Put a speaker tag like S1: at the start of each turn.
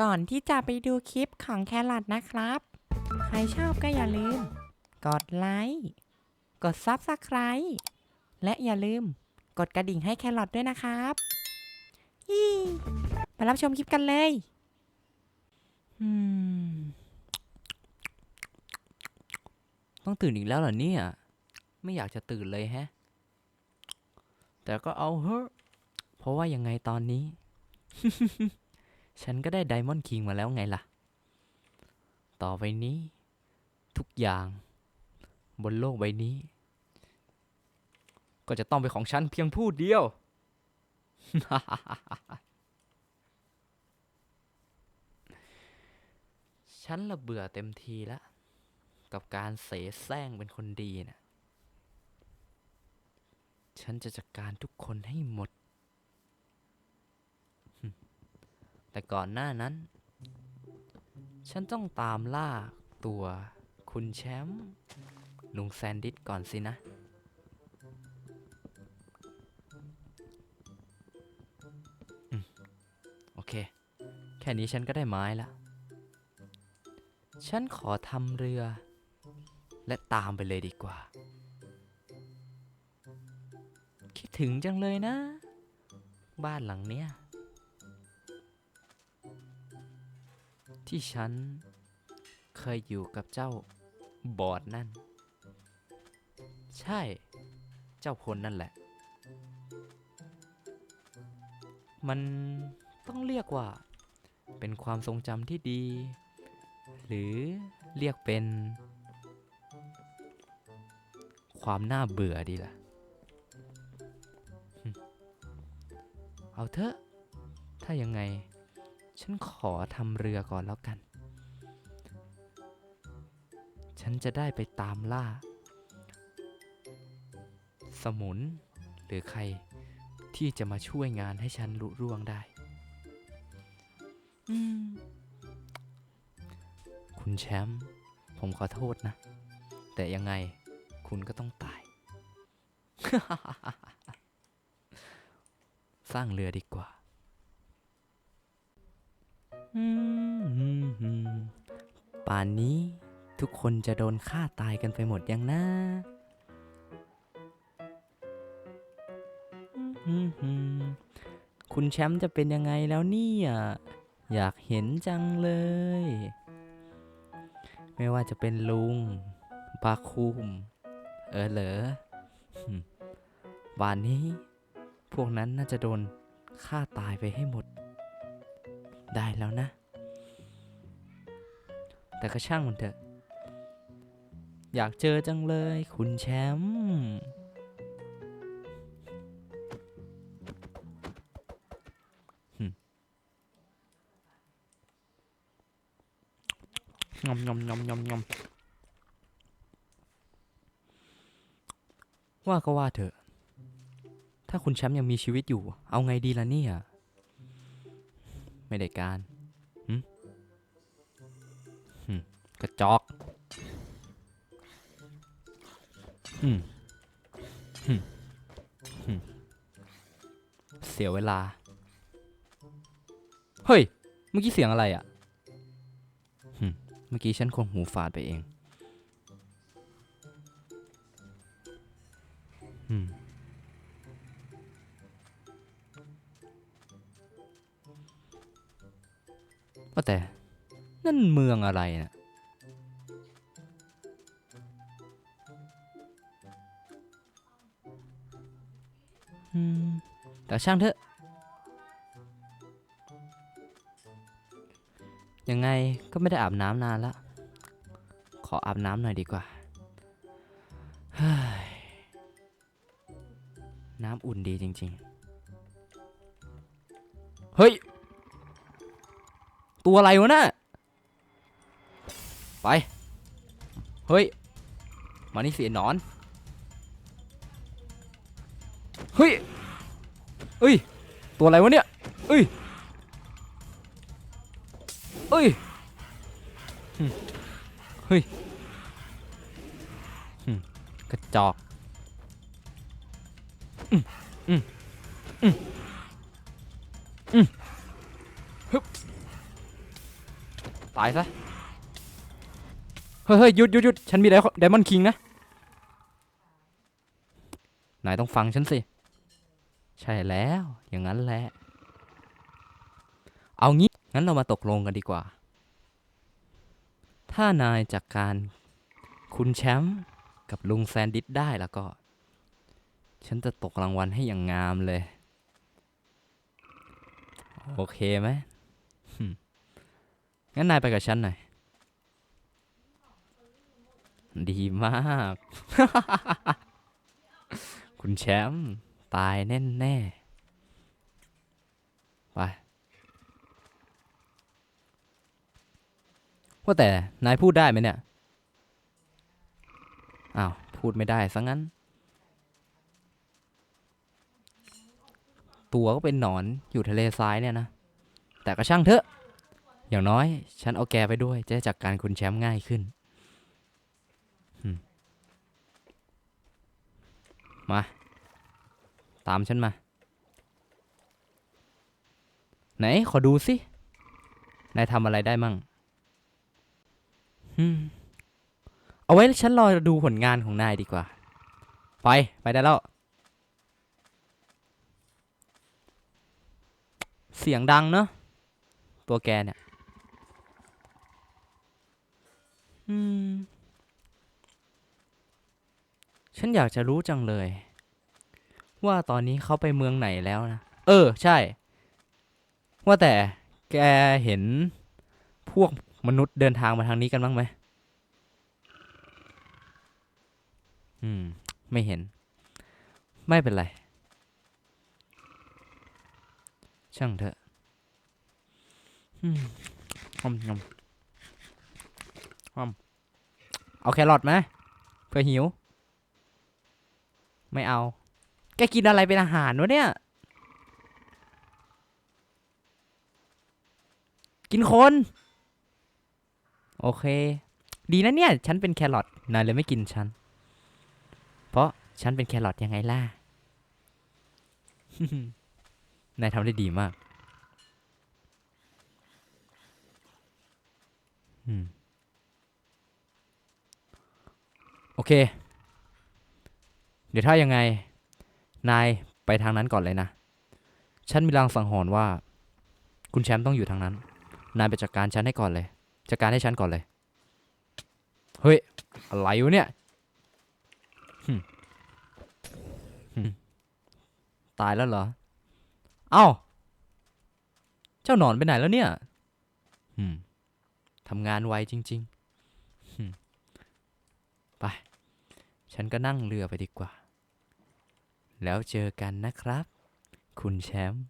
S1: ก่อนที่จะไปดูคลิปของแครอทนะครับ ใครชอบก็อย่าลืม กดไลค์ กด Subscribe และอย่าลืม กดกระดิ่งให้แครอทด้วยนะครับยี่มารับชมคลิปกันเลยอืม
S2: ต้องตื่นอีกแล้วเหรอเนี่ย ไม่อยากจะตื่นเลยแฮะ แต่ก็เอาเถอะเพราะว่ายังไงตอนนี้ ฉันก็ได้ไดมอนด์คิงมาแล้วไงล่ะ ต่อไปนี้ ทุกอย่าง บนโลกใบนี้ ก็จะต้องเป็นของฉันเพียงผู้เดียว ฉันละเบื่อเต็มทีแล้ว กับการเสแสร้งเป็นคนดีนะฉันจะจัดการทุกคนให้หมด แต่ก่อนหน้านั้น ฉันต้องตามล่าตัวคุณแชมป์ลุงแซนดิสก่อนสินะอโอเค แค่นี้ฉันก็ได้ไม้ล้วฉันขอทำเรือ และตามไปเลยดีกว่า คิดถึงจังเลยนะ บ้านหลังเนี้ย ที่ฉันเคยอยู่กับเจ้าบอดนั่น ใช่ เจ้าพลนั่นแหละ มันต้องเรียกว่า เป็นความทรงจำที่ดี หรือเรียกเป็น ความน่าเบื่อดีล่ะ เอาเถอะ ถ้ายังไง ฉันขอทำเรือก่อนแล้วกัน ฉันจะได้ไปตามล่า สมุน หรือใครที่จะมาช่วยงานให้ฉันลุร่วงได้อืมคุณแชมป์ผมขอโทษนะ แต่ยังไงคุณก็ต้องตาย สร้างเรือดีกว่าอืมอืมอืม ป่านนี้ทุกคนจะโดนฆ่าตายกันไปหมดยังนะคุณแชมป์จะเป็นยังไงแล้วเนี่ยอยากเห็นจังเลย ไม่ว่าจะเป็นลุงปาคุม เออเหรอวันนี้ พวกนั้นน่าจะโดนฆ่าตายไปให้หมด ได้แล้วนะ แต่ก็ช่างมันเถอะ อยากเจอจังเลยคุณแชมป์หึงอมงอมงอมงอมงอมว่าก็ว่าเถอะ ถ้าคุณแชมป์ยังมีชีวิตอยู่ เอาไงดีล่ะเนี่ย ไม่ได้การหึหึกระจอกอืมหึหึเสียเวลา เฮ้ย เมื่อกี้เสียงอะไรอะ่ะหึเมื่อกี้ฉันคงหูฝาดไปเอง อืม ว่าแต่นั่นเมืองอะไรนะแต่ช่างเถอะ ยังไงก็ไม่ได้อาบน้ำนานละ ขออาบน้ำหน่อยดีกว่า น้ำอุ่นดีจริง ๆ เฮ้ย ตัวอะไรวะน่ะไป เฮ้ย มานี่สิไอ้หนอน เฮ้ยเอ้ย ตัวอะไรวะเนี่ยเอ้ยเอ้ยเฮ้ยหึกระจอกอืมอืมอืมอืมฮึบ ตายซะ เฮ้ยเฮ้ยหยุดหยุดหยุดฉันมีไดมอนด์คิงนะ นายต้องฟังฉันสิ ใช่แล้ว อย่างนั้นแหละ เอางี้ งั้นเรามาตกลงกันดีกว่า ถ้านายจัดกการคุณแชมป์กับลุงแซนดิสได้แล้วก็ ฉันจะตกรางวัลให้อย่างงามเลย โอเคไหม งั้นนายไปกับฉันหน่อย ดีมาก คุณแชมป์ตายแน่แน่ๆไปว่าแต่นายพูดได้ไหมเนี่ย อ้าว พูดไม่ได้ซะงั้น ตัวก็เป็นหนอนอยู่ทะเลทรายเนี่ยนะ แต่ก็ช่างเถอะ อย่างน้อย ฉันเอาแกไปด้วย จะได้จัดการคุณแชมป์ง่ายขึ้น มา ตามฉันมา ไหน ขอดูสิ นายทำอะไรได้มั่งเอาไว้ฉันรอดูผลงานของนายดีกว่า ไป ไปได้แล้ว เสียงดังเนอะตัวแกเนี่ย อืม ฉันอยากจะรู้จังเลย ว่าตอนนี้เขาไปเมืองไหนแล้วนะ เออ ใช่ ว่าแต่แกเห็นพวกมนุษย์เดินทางมาทางนี้กันบ้างไหม อืม ไม่เห็น ไม่เป็นไร ช่างเถอะ อืมอมยำอม เอาแครอทไหมเพื่อหิว ไม่เอา แกกินอะไรเป็นอาหารวะเนี่ย กินคน โอเค ดีนะเนี่ย ฉันเป็นแครอทนายเลยไม่กินฉัน เพราะฉันเป็นแครอทยังไงล่ะ นายทำได้ดีมาก อืม โอเค เดี๋ยวถ้ายังไง นายไปทางนั้นก่อนเลยนะ ฉันมีลางสังหรณ์ว่า คุณแชมป์ต้องอยู่ทางนั้น นายไปจัดการฉันให้ก่อนเลย จัดการให้ฉันก่อนเลย เฮ้ย อะไรวะเนี่ย ตายแล้วเหรอ เอ้า เจ้าหนอนไปไหนแล้วเนี่ยทำงานไวจริง ๆ ไป ฉันก็นั่งเรือไปดีกว่า แล้วเจอกันนะครับ คุณแชมป์